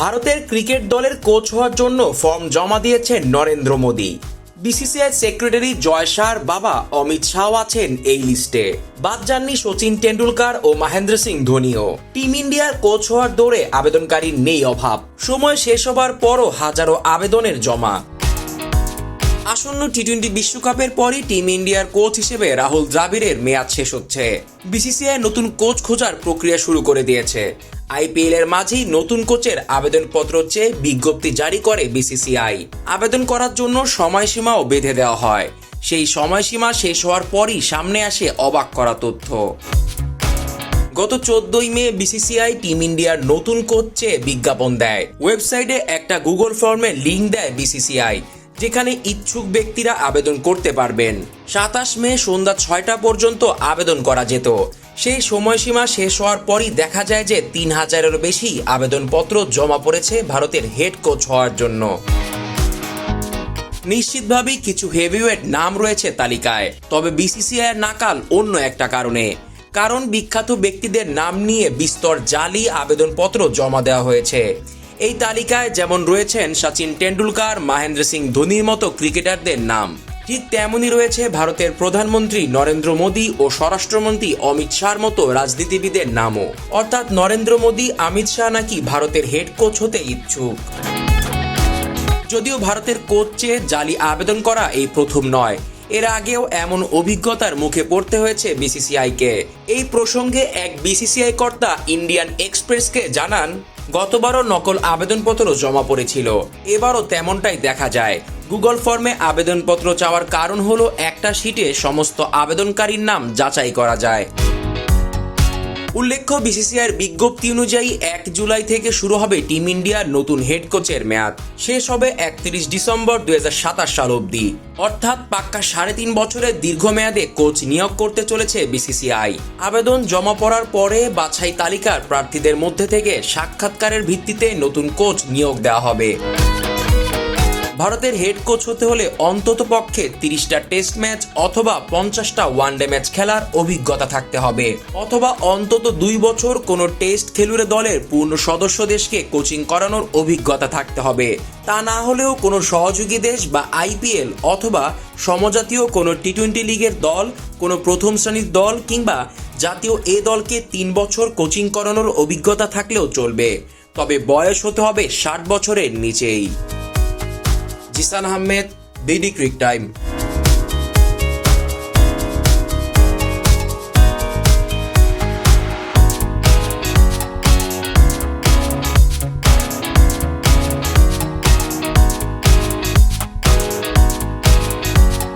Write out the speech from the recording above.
ভারতের ক্রিকেট দলের কোচ হওয়ার জন্য ফর্ম জমা দিয়েছেন নরেন্দ্র মোদী। বিসিসিআই সেক্রেটারি জয় শাহর বাবা অমিত শাহ আছেন এই লিস্টে। বাদ যাননি সচিন টেন্ডুলকার ও মহেন্দ্র সিং ধোনিও। টিম ইন্ডিয়ার কোচ হওয়ার দৌড়ে আবেদনকারী নেই অভাব। সময় শেষ হবার পরও হাজারো আবেদনের জমা। আসন্ন টি টোয়েন্টি বিশ্বকাপের পরই টিম ইন্ডিয়ার কোচ হিসেবে রাহুল দ্রাবিড়ের মেয়াদ শেষ হচ্ছে। বিসিসিআই নতুন কোচ খোঁজার প্রক্রিয়া শুরু করে দিয়েছে। আইপিএল এর মাঝেই নতুন কোচের আবেদনপত্র চেয়ে বিজ্ঞপ্তি জারি করে বিসিসিআই। আবেদন করার জন্য সময়সীমাও বেঁধে দেওয়া হয়। সেই সময়সীমা শেষ হওয়ার পরই সামনে আসে অবাক করা তথ্য। গত চোদ্দই মে বিসিসিআই টিম ইন্ডিয়ার নতুন কোচ চেয়ে বিজ্ঞাপন দেয়। ওয়েবসাইটে একটা গুগল ফর্মে লিঙ্ক দেয় বিসিসিআই। যেখানে ইচ্ছুক ব্যক্তিরা আবেদন করতে পারবেন। সাতাশ মে সন্ধ্যা ছয়টা পর্যন্ত আবেদন করা যেত। সেই সময়সীমা শেষ হওয়ার পরই দেখা যায় যে তিন হাজারেরও বেশি আবেদনপত্র জমা পড়েছে ভারতের হেড কোচ হওয়ার জন্য। নিশ্চিতভাবেই কিছু হেভিওয়েট নাম রয়েছে তালিকায়, তবে বিসিসিআই এর নাকাল অন্য একটা কারণে। কারণ বিখ্যাত ব্যক্তিদের নাম নিয়ে বিস্তর জালি আবেদনপত্র জমা দেওয়া হয়েছে। এই তালিকায় যেমন রয়েছেন সচিন টেন্ডুলকার মহেন্দ্র সিং ধোনির মতো ক্রিকেটারদের নাম। ঠিক তেমনই রয়েছে ভারতের প্রধানমন্ত্রী নরেন্দ্র মোদী ও স্বরাষ্ট্রমন্ত্রী অমিত শাহর মতো রাজনীতিবিদের নামও। অর্থাৎ নরেন্দ্র মোদী, অমিত শাহ নাকি ভারতের হেড কোচ হতে ইচ্ছুক। যদিও ভারতের কোচ চেয়ে জালি আবেদন করা এই প্রথম নয় এর আগেও এমন অভিজ্ঞতার মুখে পড়তে হয়েছে বিসিসিআইকে। এই প্রসঙ্গে এক বিসিসিআই কর্তা ইন্ডিয়ান এক্সপ্রেসকে জানান, গতবারও নকল আবেদনপত্র জমা পড়েছিল। এবারও তেমনটাই দেখা যায়। গুগল ফর্মে আবেদনপত্র চাওয়ার কারণ হলো একটা শিটে সমস্ত আবেদনকারীর নাম যাচাই করা যায়। উল্লেখ্য, বিসিসিআইয়ের বিজ্ঞপ্তি অনুযায়ী এক জুলাই থেকে শুরু হবে টিম ইন্ডিয়ার নতুন হেড কোচের মেয়াদ। শেষ হবে একত্রিশ ডিসেম্বর দু হাজার সাতাশ সাল অবধি। অর্থাৎ পাক্কা সাড়ে তিন বছরের দীর্ঘমেয়াদে কোচ নিয়োগ করতে চলেছে বিসিসিআই। আবেদন জমা পড়ার পরে বাছাই তালিকার প্রার্থীদের মধ্যে থেকে সাক্ষাৎকারের ভিত্তিতে নতুন কোচ নিয়োগ দেওয়া হবে। ভারতের হেড কোচ হতে হলে অন্তত পক্ষে তিরিশটা টেস্ট ম্যাচ অথবা পঞ্চাশটা ওয়ানডে ম্যাচ খেলার অভিজ্ঞতা থাকতে হবে। অথবা অন্তত দুই বছর কোনো টেস্ট খেলুড়ে দলের পূর্ণ সদস্য দেশকে কোচিং করানোর অভিজ্ঞতা থাকতে হবে। তা না হলেও কোনো সহযোগী দেশ বা আইপিএল অথবা সমজাতীয় কোনো টি টোয়েন্টি লিগের দল, কোনো প্রথম শ্রেণির দল কিংবা জাতীয় এ দলকে তিন বছর কোচিং করানোর অভিজ্ঞতা থাকলেও চলবে। তবে বয়স হতে হবে ষাট বছরের নিচেই। Zeeshan Ahmed BD cric time.